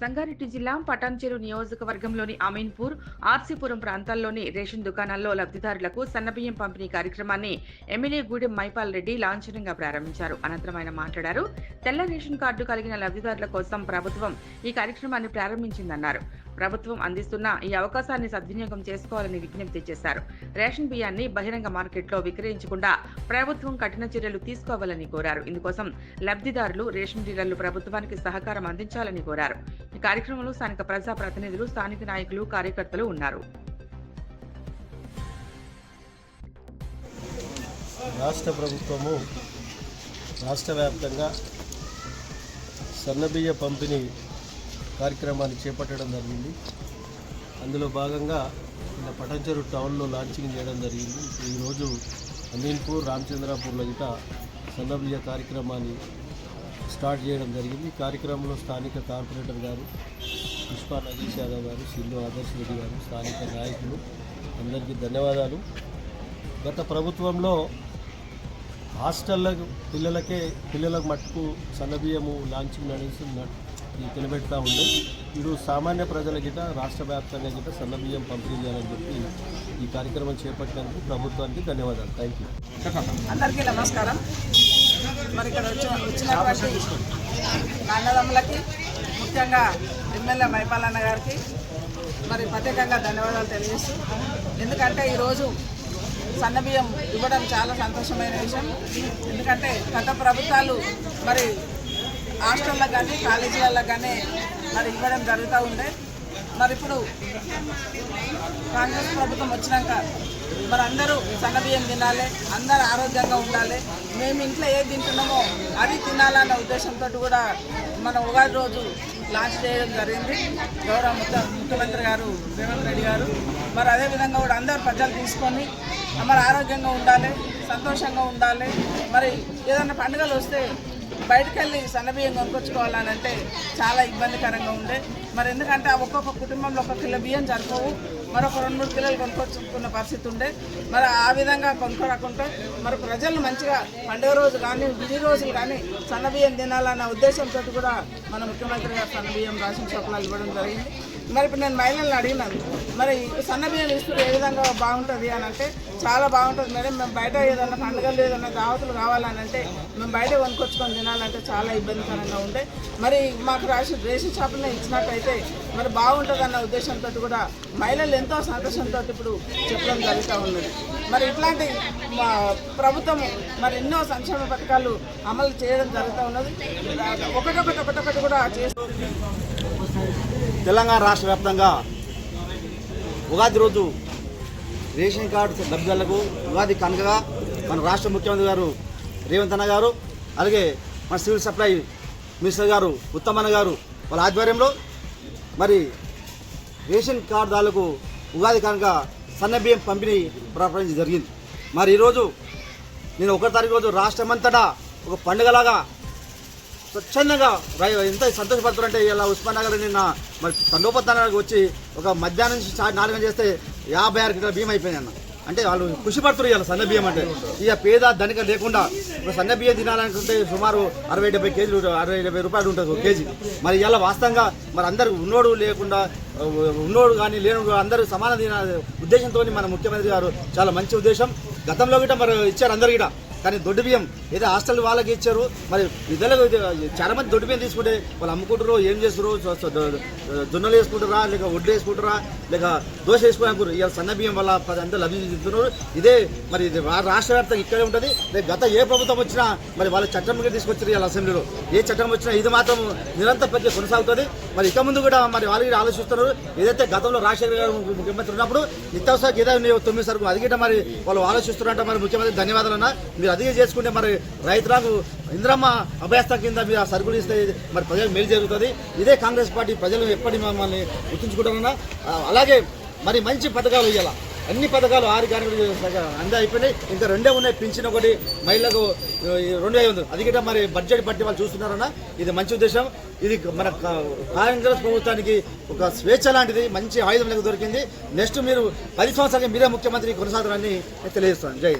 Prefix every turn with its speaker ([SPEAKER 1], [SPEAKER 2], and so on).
[SPEAKER 1] సంగారెడ్డి జిల్లా పటాన్చెరు నియోజకవర్గంలోని అమీన్పూర్ ఆర్సీపురం ప్రాంతాల్లోని రేషన్ దుకాణాల్లో లబ్ధిదారులకు సన్నబియ్యం పంపిణీ కార్యక్రమాన్ని ఎమ్మెల్యే గూడెం మైపాల్ రెడ్డి లాంఛనంగా ప్రారంభించారు. అనంతరం ఆయన మాట్లాడారు తెల్ల రేషన్ కార్డు కలిగిన లబ్ధిదారుల కోసం ప్రభుత్వం ఈ కార్యక్రమాన్ని ప్రారంభించిందన్నారు. ప్రభుత్వం అందిస్తున్న ఈ అవకాశాన్ని సద్వినియోగం చేసుకోవాలని విజ్ఞప్తి చేశారు. రేషన్ బియ్యాన్ని బహిరంగ మార్కెట్లో విక్రయించకుండా ప్రభుత్వం కఠిన చర్యలు తీసుకోవాలని కోరారు. ఇందుకోసం లబ్ధిదారులు రేషన్ డీలర్లు ప్రభుత్వానికి సహకారం అందించాలని కోరారు. ఈ కార్యక్రమంలో స్థానిక ప్రజా ప్రతినిధులు స్థానిక నాయకులు కార్యకర్తలు ఉన్నారు.
[SPEAKER 2] రాష్ట్ర ప్రభుత్వము రాష్ట్ర వ్యాప్తంగా సన్నబియ్య పంపిణీ కార్యక్రమాన్ని చేపట్టడం జరిగింది. అందులో భాగంగా నిన్న పటంచెరు టౌన్లో లాంచింగ్ చేయడం జరిగింది. ఈరోజు అమీన్పూర్ రామచంద్రాపూర్లో గిట సన్నబియ్య కార్యక్రమాన్ని స్టార్ట్ చేయడం జరిగింది. ఈ కార్యక్రమంలో స్థానిక కార్పొరేటర్ గారు పుష్పా నగేష్ యాదవ్ గారు సిల్లు ఆదర్శ్ రెడ్డి గారు స్థానిక నాయకులు అందరికీ ధన్యవాదాలు. గత ప్రభుత్వంలో హాస్టళ్ళకు పిల్లలకే పిల్లలకు మట్టుకు సన్నబియ్యము లాంచింగ్ అనేసి నిలబెడతా ఉండే. ఇప్పుడు సామాన్య ప్రజల గిట రాష్ట్ర వ్యాప్తంగా గిట సన్నబియ్యం పంపిణీ చేయాలని చెప్పి ఈ కార్యక్రమం చేపట్టినందుకు ప్రభుత్వానికి ధన్యవాదాలు. థ్యాంక్ యూ
[SPEAKER 3] అందరికీ నమస్కారం. మరి ఇక్కడ వచ్చినటువంటి అన్నదమ్ములకి ముఖ్యంగా ఎమ్మెల్యే మైపాలన్న గారికి మరి ప్రత్యేకంగా ధన్యవాదాలు తెలియజేస్తూ ఎందుకంటే ఈరోజు సన్నబియ్యం ఇవ్వడం చాలా సంతోషమైన విషయం. ఎందుకంటే గత ప్రభుత్వాలు మరి హాస్టల్లో కానీ కాలేజీలలో కానీ మరి ఇవ్వడం జరుగుతూ ఉండే. మరి ఇప్పుడు కాంగ్రెస్ ప్రభుత్వం వచ్చినాక మరి అందరూ సన్నబియ్యం తినాలి అందరూ ఆరోగ్యంగా ఉండాలి. మేము ఇంట్లో ఏది తింటున్నామో అది తినాలన్న ఉద్దేశంతో కూడా మన ఉగాది రోజు లాంచ్ చేయడం జరిగింది. గౌరవ ముఖ్యమంత్రి గారు రేవంత్ రెడ్డి గారు. మరి అదేవిధంగా కూడా అందరు ప్రజలు తీసుకొని మరి ఆరోగ్యంగా ఉండాలి సంతోషంగా ఉండాలి. మరి ఏదైనా పండుగలు వస్తే బయటకు వెళ్ళి సన్నబియ్యం కొనుక్కొచ్చుకోవాలని అంటే చాలా ఇబ్బందికరంగా ఉండే. మరి ఎందుకంటే ఒక్కొక్క కుటుంబంలో ఒక కిలో బియ్యం సరిపోవు. మరొక రెండు మూడు కిలోలు కొనుక్కొచ్చుకున్న పరిస్థితి ఉండే. మరి ఆ విధంగా కొనుక్కోరాకుంటే మరి ప్రజలు మంచిగా పండుగ రోజు కానీ విధి రోజులు కానీ సన్నబియ్యం తినాలన్న ఉద్దేశంతో కూడా మన ముఖ్యమంత్రి గారు సన్నబియ్యం రాసిన షాపులలో ఇవ్వడం జరిగింది. మరి ఇప్పుడు నేను మహిళలను అడిగినాను మరి సన్న బియ్యం ఇస్తే ఏ విధంగా బాగుంటుంది అని అంటే చాలా బాగుంటుంది మేడం మేము బయట ఏదైనా పండుగలు ఏదైనా దావతులు కావాలని అంటే మేము బయట కొనుక్కొచ్చుకొని తినాలంటే చాలా ఇబ్బందికరంగా ఉండే. మరి మాకు రాసి రేషన్ షాపులో ఇచ్చినట్టయితే మరి బాగుంటుంది అన్న ఉద్దేశంతో కూడా మహిళలు ఎంతో సంతోషంతో ఇప్పుడు చెప్పడం జరుగుతూ ఉన్నది. మరి ఇట్లాంటి మా ప్రభుత్వం మరి ఎన్నో సంక్షేమ పథకాలు అమలు చేయడం జరుగుతూ ఉన్నది. ఒకటొకటి ఒకటొకటి కూడా చేస్తూ
[SPEAKER 4] తెలంగాణ రాష్ట్ర వ్యాప్తంగా ఉగాది రోజు రేషన్ కార్డు లబ్ధిదారులకు ఉగాది కనుకగా మన రాష్ట్ర ముఖ్యమంత్రి గారు రేవంత్ అన్న గారు అలాగే మన సివిల్ సప్లై మినిస్టర్ గారు ఉత్తమన్న గారు వాళ్ళ ఆధ్వర్యంలో మరి రేషన్ కార్డుదారులకు ఉగాది కనుక సన్న బియ్యం పంపిణీ ప్రారంభించడం జరిగింది. మరి ఈరోజు నేను ఒకటి తారీఖు రోజు రాష్ట్రమంతటా ఒక పండుగలాగా స్వచ్ఛందంగా ఎంత సంతోషపడుతున్నారంటే ఇలా ఉస్మానగర్ నిన్న మరి తండోపతనానికి వచ్చి ఒక మధ్యాహ్నం నుంచి స్టార్ట్ నాలుగు చేస్తే యాభై ఆరు కిలోల బియ్యం అయిపోయింది అన్న. అంటే వాళ్ళు ఖుషి పడుతున్నారు ఇలా సన్న బియ్యం అంటే. ఇక పేద ధనిక లేకుండా ఒక సన్న బియ్యం తినాలనుకుంటే సుమారు అరవై డెబ్బై కేజీలు అరవై డెబ్బై రూపాయలు ఉంటుంది ఒక కేజీ. మరి ఇలా వాస్తవంగా మరి అందరు ఉన్నోడు లేకుండా ఉన్నోడు కానీ లేనోడు అందరూ సమాన ఉద్దేశంతో మన ముఖ్యమంత్రి గారు చాలా మంచి ఉద్దేశం. గతంలో గిట్ట మరి ఇచ్చారు అందరు గిట్ట కానీ దొడ్డు బియ్యం ఏదో హాస్టల్ వాళ్ళకి ఇచ్చారు. మరి విధులకు చాలా మంది దొడ్డు బియ్యం తీసుకుంటే వాళ్ళు అమ్ముకుంటారు ఏం చేస్తారు సో- జొన్నలు వేసుకుంటారా లేక వడ్లు వేసుకుంటారా లేక దోశ వేసుకున్నారు ఇవాళ సన్న బియ్యం వల్ల పది అందరూ లబ్ధి చెందుతున్నారు ఇదే మరి ఇది రాష్ట్ర వ్యాప్తంగా ఇక్కడే ఉంటుంది. గత ఏ ప్రభుత్వం వచ్చినా మరి వాళ్ళ చట్టం మీద తీసుకొచ్చారు ఇవాళ అసెంబ్లీలో. ఏ చట్టం వచ్చినా ఇది మాత్రం నిరంతర ప్రక్రియ కొనసాగుతుంది. మరి ఇక ముందు కూడా మరి వాళ్ళు ఆలోచిస్తున్నారు. ఏదైతే గతంలో రాజశేఖర గారు ముఖ్యమంత్రి ఉన్నప్పుడు నిత్యావసర ఏదైనా తొమ్మిది సరుకు అది మరి వాళ్ళు ఆలోచిస్తున్నారంట మరి ముఖ్యమంత్రి ధన్యవాదాలు అన్న. మీరు అదే చేసుకుంటే మరి రైతులకు ఇంద్రమ్మ అభ్యస్త కింద మీరు ఆ సరుకులు ఇస్తే మరి ప్రజలకు మేలు జరుగుతుంది. ఇదే కాంగ్రెస్ పార్టీ ప్రజలు ఎప్పటి మమ్మల్ని గుర్తుంచుకుంటామన్నా అలాగే మరి మంచి పథకాలు ఇవ్వాలి అన్ని పథకాలు ఆరు గ్యారెంటీ అందే అయిపోయినాయి. ఇంకా రెండే ఉన్నాయి పింఛన్ ఒకటి మహిళలకు ఈ రెండు ఐదు. అది కూడా మరి బడ్జెట్ బట్టి వాళ్ళు చూస్తున్నారన్న ఇది మంచి ఉద్దేశం. ఇది మన కాంగ్రెస్ ప్రభుత్వానికి ఒక స్వేచ్ఛ లాంటిది మంచి ఆయుధం దొరికింది. నెక్స్ట్ మీరు పది సంవత్సరాలకి మీరే ముఖ్యమంత్రి కొనసాగరని తెలియజేస్తాను జై